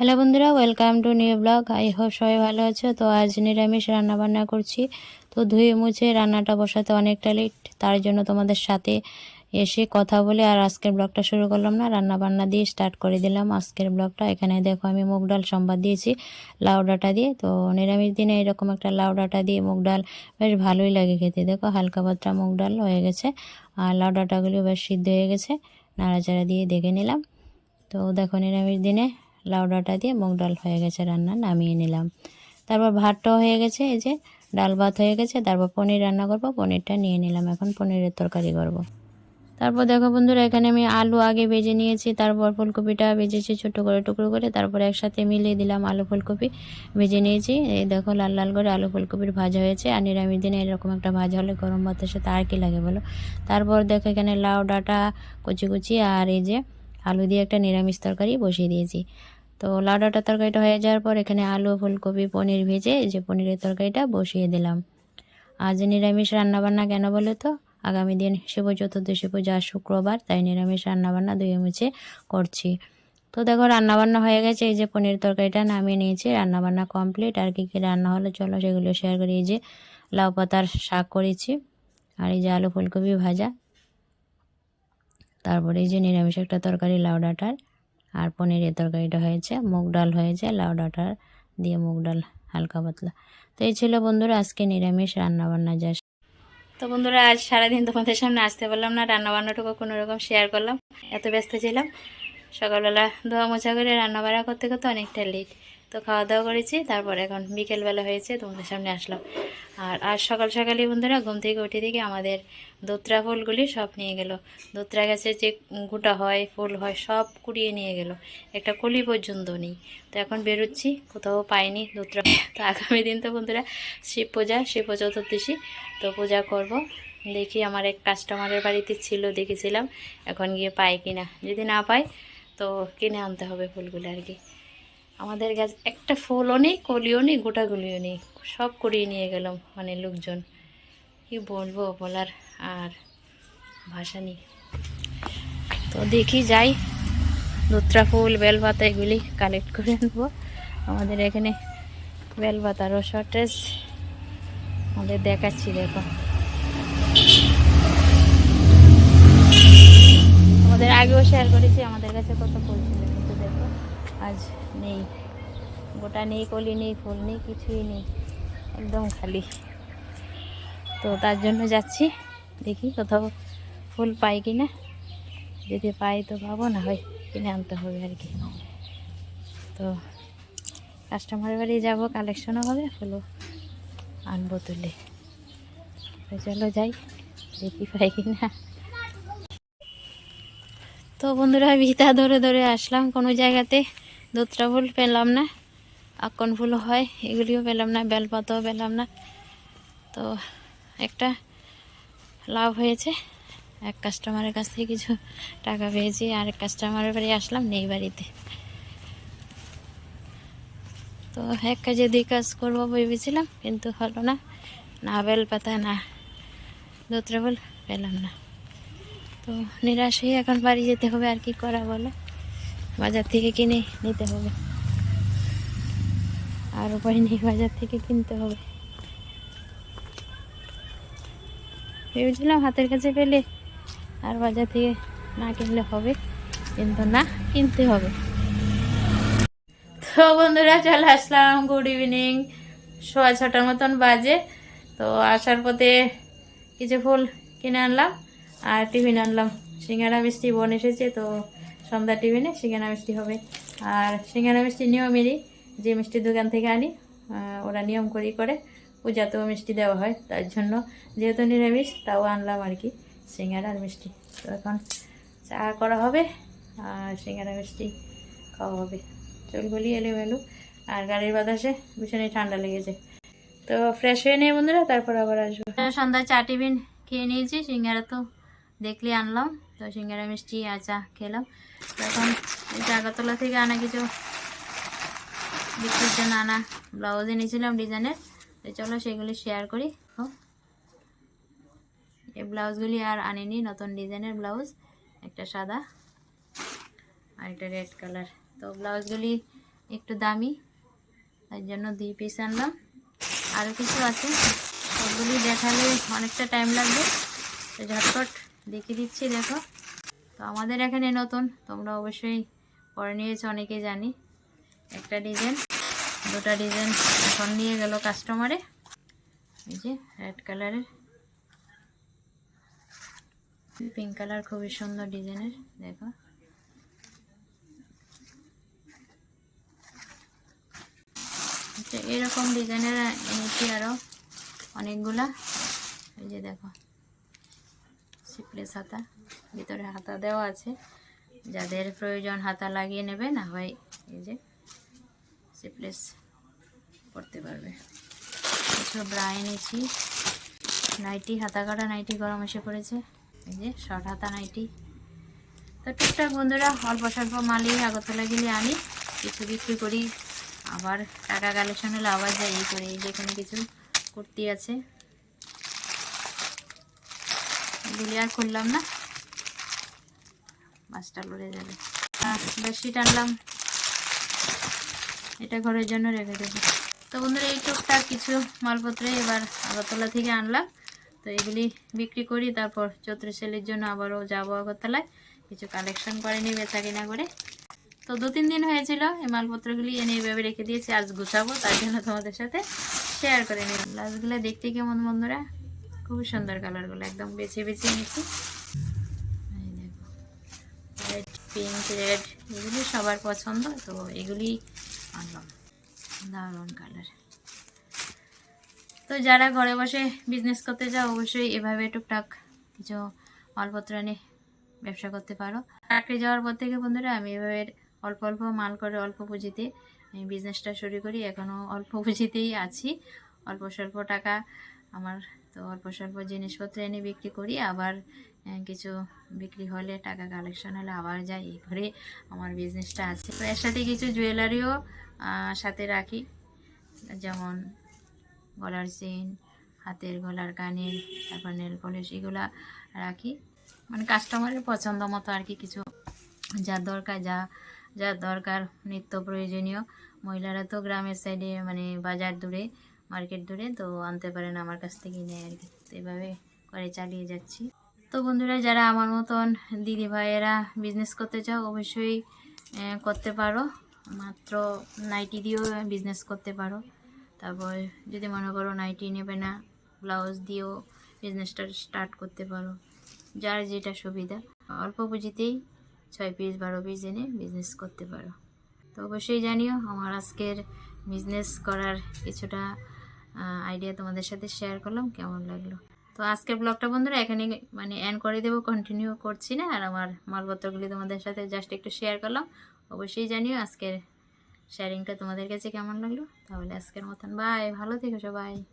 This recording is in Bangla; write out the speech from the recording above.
হ্যালো বন্ধুরা welcome to new blog I hope সবাই ভালো আছো। তো আজ নিরামিষ রান্না বান্না করছি। তো ধুয়ে মুছে রান্নাটা বসাতে অনেকটা লেট তার জন্য তোমাদের সাথে এসে কথা বলে আর আজকের ব্লগটা শুরু করলাম না। রান্না বান্না দিয়ে স্টার্ট করে দিলাম আজকের ব্লগটা এখানে দেখো আমি মুগ ডাল সম্বাদ দিয়েছি, লাউ ডাঁটা দিয়ে। তো নিরামিষ দিনে এরকম একটা লাউ ডাঁটা দিয়ে মুগ ডাল বেশ ভালোই লাগে খেতে। দেখো হালকা পাতলা মুগ ডাল হয়ে গেছে আর লাউ ডাঁটাগুলো বেশ সিদ্ধ হয়ে গেছে। নাড়াচাড়া দিয়ে দেখে নিলাম। তো দেখো নিরামিষ দিনে লাউ ডাঁটা দিয়ে মুগ ডাল হয়ে গেছে রান্না, নামিয়ে নিলাম। তারপর ভাতটাও হয়ে গেছে, এই যে ডাল ভাত হয়ে গেছে, তারপর পনির রান্না করব, পনিরটা নিয়ে নিলাম, এখন পনিরের তরকারি করব। তারপর দেখো বন্ধুরা, এখানে আমি আলু আগে ভেজে নিয়েছি, তারপর ফুলকপিটা ভেজেছি ছোট করে টুকরো করে, তারপর একসাথে মিলিয়ে দিলাম আলু ফুলকপি ভেজে নিয়েছি। এই দেখো লাল লাল করে আলু ফুলকপির ভাজা হয়েছে, আর নিরামিষ দিনে এরকম একটা ভাজা হলে গরম ভাতের সাথে আর কি লাগে বলো? তারপর দেখো এখানে লাউ ডাঁটা কুচি কুচি আর এই যে আলু দিয়ে একটা নিরামিষ তরকারি বসিয়ে দিয়েছি। তো লাউ ডাঁটা তরকারিটা হয়ে যাওয়ার পর এখানে আলু, ফুলকপি, পনির ভেজে যে পনিরের তরকারিটা বসিয়ে দিলাম। আজ নিরামিষ রান্নাবান্না কেন বলো তো? আগামী দিন শিব চতুর্দশী পূজা শুক্রবার, তাই নিরামিষ রান্নাবান্না ধুয়ে মুছে করছি। তো দেখো, রান্নাবান্না হয়ে গেছে, এই যে পনির তরকারিটা নামিয়ে নিয়েছি, রান্নাবান্না কমপ্লিট। আর কী কী রান্না হলো চলো সেগুলো শেয়ার করি, এই যে লাউ পাতার শাক করেছি, আর এই যে আলু, ফুলকপি ভাজা। তারপরে এই যে নিরামিষ একটা তরকারি, লাউ ডাঁটার। আর পনিরের তরকারিটা হয়েছে, মুগ ডাল হয়েছে, লাউ ডাঁটার দিয়ে মুগ ডাল হালকা পাতলা। তো এই ছিল বন্ধুরা আজকে নিরামিষ রান্নাবান্না যা তো বন্ধুরা, আজ সারাদিন তোমাদের সামনে আসতে পারলাম না, রান্নাবান্নাটুকু কোনো রকম শেয়ার করলাম। এত ব্যস্ত ছিলাম। সকালবেলা ধোয়া মোছা করে রান্না বান্না করতে করতে অনেকটা লেট তো খাওয়া দাওয়া করেছি, তারপর এখন বিকেলবেলা হয়েছে, তোমাদের সামনে আসলাম। আর আজ সকাল সকালই বন্ধুরা ঘুম থেকে উঠে থেকে আমাদের দোত্রা ফুলগুলি সব নিয়ে গেল। দোত্রা গাছের যে গোটা হয়, ফুল হয়, সব কুড়িয়ে নিয়ে গেল। একটা কলি পর্যন্ত নেই। তো এখন বেরোচ্ছি, কোথাও পাইনি দোত্রা। তো আগামী দিন তো বন্ধুরা শিব পূজা, শিব চতুর্দশী, তো পূজা করব। দেখি আমার এক কাস্টমারের বাড়িতে ছিল, দেখেছিলাম। এখন গিয়ে পাই কিনা। যদি না পাই তো কিনে আনতে হবে ফুলগুলো আর কি। আমাদের গাছ একটা ফুলও নেই, কলিও নেই গোটাগুলিও নেই। সব করিয়ে নিয়ে গেলাম মানে লোকজন। কি বলব বলার আর ভাষা নেই। তো দেখি যাই দুত্রা ফুল, বেলপাতা এগুলি কালেক্ট করে আনব। আমাদের এখানে বেলপাতারও শর্টেজ আমাদের দেখাচ্ছি, দেখো। আমাদের আগেও শেয়ার করেছি, আমাদের কাছে কত ফুল ছিল কিন্তু দেখো, আজ নেই। গোটা নেই, কলি নেই, ফুল নেই, কিছুই নেই, একদম খালি। তো তার জন্য যাচ্ছি, দেখি কোথাও ফুল পাই কি না যদি পাই তো পাবো, না হয় কিনে আনতে হবে আর কি। তো কাস্টমার বাড়ি যাব কালেকশনও হবে, ফুলও আনব তুলে। তো চলো যাই, দেখি পাই কি না তো বন্ধুরা ভিতা ধরে ধরে আসলাম কোনো জায়গাতে। দোত্রা ফুল পেলাম না আকন ফুল হয়, এগুলিও পেলাম না, বেলপাতাও পেলাম না। তো একটা লাভ হয়েছে, এক কাস্টমারের কাছ থেকে কিছু টাকা পেয়েছি, আর এক কাস্টমারের বাড়ি আসলাম নেই বাড়িতে। তো এক কাজে দুই কাজ করব ভেবেছিলাম, কিন্তু হলো না না বেলপাতা, না দোত্রা ফুল পেলাম না। তো নিরাশ হয়ে এখন বাড়ি যেতে হবে, আর কি করা বলো? বাজার থেকে কিনে নিতে হবে। আর উপায় নেই, বাজার থেকে কিনতে হবে। ভেবেছিলাম হাতের কাছে পেলে আর বাজার থেকে না কিনলে হবে, কিন্তু না, কিনতে হবে। তো বন্ধুরা, চলে আসলাম। গুড ইভিনিং সোয়া ছটার মতন বাজে। তো আসার পথে কিছু ফুল কিনে আনলাম আর টিফিন আনলাম। সিঙ্গারা, মিষ্টি, বোন এসেছে, তো সন্ধ্যা টিফিনে সিঙ্গারা মিষ্টি হবে। আর সিঙ্গারা মিষ্টি নিয়মেরই যে মিষ্টির দোকান থেকে আনি ওরা নিয়ম করেই করে, পূজাতেও মিষ্টি দেওয়া হয়। তার জন্য যেহেতু নিরামিষ, তাও আনলাম আর কি, সিঙ্গারা আর মিষ্টি। তো এখন চা করা হবে, আর সিঙ্গারা, মিষ্টি খাওয়া হবে। চুলগুলি এলোমেলো, আর গাড়ির বাতাসে ভীষণই ঠান্ডা লেগেছে। তো ফ্রেশ হয়ে নিয়ে বন্ধুরা, তারপর আবার আসব। সন্ধ্যায় চা টিফিন খেয়ে নিয়েছি, সিঙ্গারা তো দেখলে আনলাম। তো সিঙ্গারা মিষ্টি আর চা খেলাম। তো এখন থেকে আনা কিছু বিক্রির জন্য আনা ব্লাউজ এনেছিলাম ডিজাইনের। তো চলো সেগুলি শেয়ার করি। এই ব্লাউজগুলি আর আনিনি, নতুন ডিজাইনের ব্লাউজ, একটা সাদা আর একটা রেড কালার তো ব্লাউজগুলি একটু দামি তার জন্য দুই পিস আনলাম। আরও কিছু আছে, সবগুলি দেখালে অনেকটা টাইম লাগবে। ঝটপট দেখিয়ে দিচ্ছি, দেখো। তো আমাদের এখানে নতুন, তোমরা অবশ্যই পরে নিয়েছো, অনেকে জানি। একটা ডিজাইন, দুটা ডিজাইন এখন নিয়ে গেল কাস্টমারে এই যে রেড কালারের পিঙ্ক কালার খুবই সুন্দর ডিজাইনের, দেখো। আচ্ছা এরকম ডিজাইনের এনেছি আরও অনেকগুলা। এই যে দেখো। সিপ্লেস হাতা, ভিতরে হাতা দেওয়া আছে। যাদের প্রয়োজন হাতা লাগিয়ে নেবে, না হয় এই যে সিপ্লেস করতে পারবে। কিছু ব্রা এনেছি নাইটি, হাতা কাটা নাইটি গরম এসে পড়েছে। এই যে শর্ট হাতা নাইটি। তো টুকটাক বন্ধুরা, অল্প স্বল্প মালই আগরতলা গেলে আনি। কিছু বিক্রি করি। আবার টাকা কালেকশন হলে আবার যাই, এই করে এই যে যেখানে কিছু কুর্তি আছে। দিলে আর খুললাম না। মাছটা লড়ে যাবে। বেডশিট আনলাম এটা ঘরের জন্য রেখে দেবো। তো বন্ধুরা, এই টুকটাক কিছু মালপত্র এবার আগরতলা থেকে আনলাম। তো এগুলি বিক্রি করি, তারপর চৈত্র সেলের জন্য আবারও যাব আগরতলায়। কিছু কালেকশন করে নিয়ে বেচা কিনা করে। তো দু তিন দিন হয়েছিল, এই মালপত্রগুলি এনে এইভাবে রেখে দিয়েছি। আজ গুছাবো, তার জন্য তোমাদের সাথে শেয়ার করে নিলাম। লাস্টগুলো দেখতে কেমন বন্ধুরা? খুবই সুন্দর কালারগুলো, একদম বেছে বেছে নিয়েছি। দেখো রেড পিঙ্ক রেড এগুলি সবার পছন্দ, তো এগুলি আনলাম। দারুণ কালার। তো যারা ঘরে বসে বিজনেস করতে চাও, অবশ্যই এভাবে টুকটাক কিছু মালপত্র এনে ব্যবসা করতে পারো। চাকরি যাওয়ার পর থেকে বন্ধুরা, আমি এভাবে অল্প অল্প মাল করে অল্প পুঁজিতে আমি বিজনেসটা শুরু করি। এখনও অল্প পুঁজিতেই আছি। অল্প স্বল্প টাকা আমার তো অল্প স্বল্প জিনিসপত্র এনে বিক্রি করি, আবার কিছু বিক্রি হলে টাকা কালেকশন হলে আবার যাই, এই করে আমার বিজনেসটা আছে। তো এর সাথে কিছু জুয়েলারিও সাথে রাখি। যেমন গলার চেন হাতের গলার কানের, তারপর নেল পলিশ এগুলা রাখি। মানে কাস্টমারের পছন্দ মতো আর কি কিছু যা দরকার, যা যা দরকার, নিত্য প্রয়োজনীয়। মহিলারা তো গ্রামের সাইডে মানে বাজার দূরে মার্কেট দূরে তো আনতে পারেন আমার কাছ থেকে নেয় আর কি এভাবে করে চালিয়ে যাচ্ছি। তো বন্ধুরা, যারা আমার মতন দিদি ভাইয়েরা বিজনেস করতে চাও, অবশ্যই করতে পারো। মাত্র নাইটি দিয়েও বিজনেস করতে পারো। তারপর যদি মনে করো নাইটি নেবে না ব্লাউজ দিয়েও বিজনেসটা স্টার্ট করতে পারো। যার যেটা সুবিধা, অল্প পুঁজিতেই ছয় পিস বারো পিস এনে বিজনেস করতে পারো। তো অবশ্যই জানিও, আমার আজকের বিজনেস করার কিছুটা আইডিয়া তোমাদের সাথে শেয়ার করলাম, কেমন লাগল? তো আজকের ব্লগটা বন্ধুরা এখানে মানে অ্যান্ড করে দেবো কন্টিনিউ করছি না, আর আমার মালপত্রগুলি তোমাদের সাথে জাস্ট একটু শেয়ার করলাম। অবশ্যই জানিও আজকের শেয়ারিংটা তোমাদের কাছে কেমন লাগল? তাহলে আজকের মতন বাই ভালো থেকো সবাই।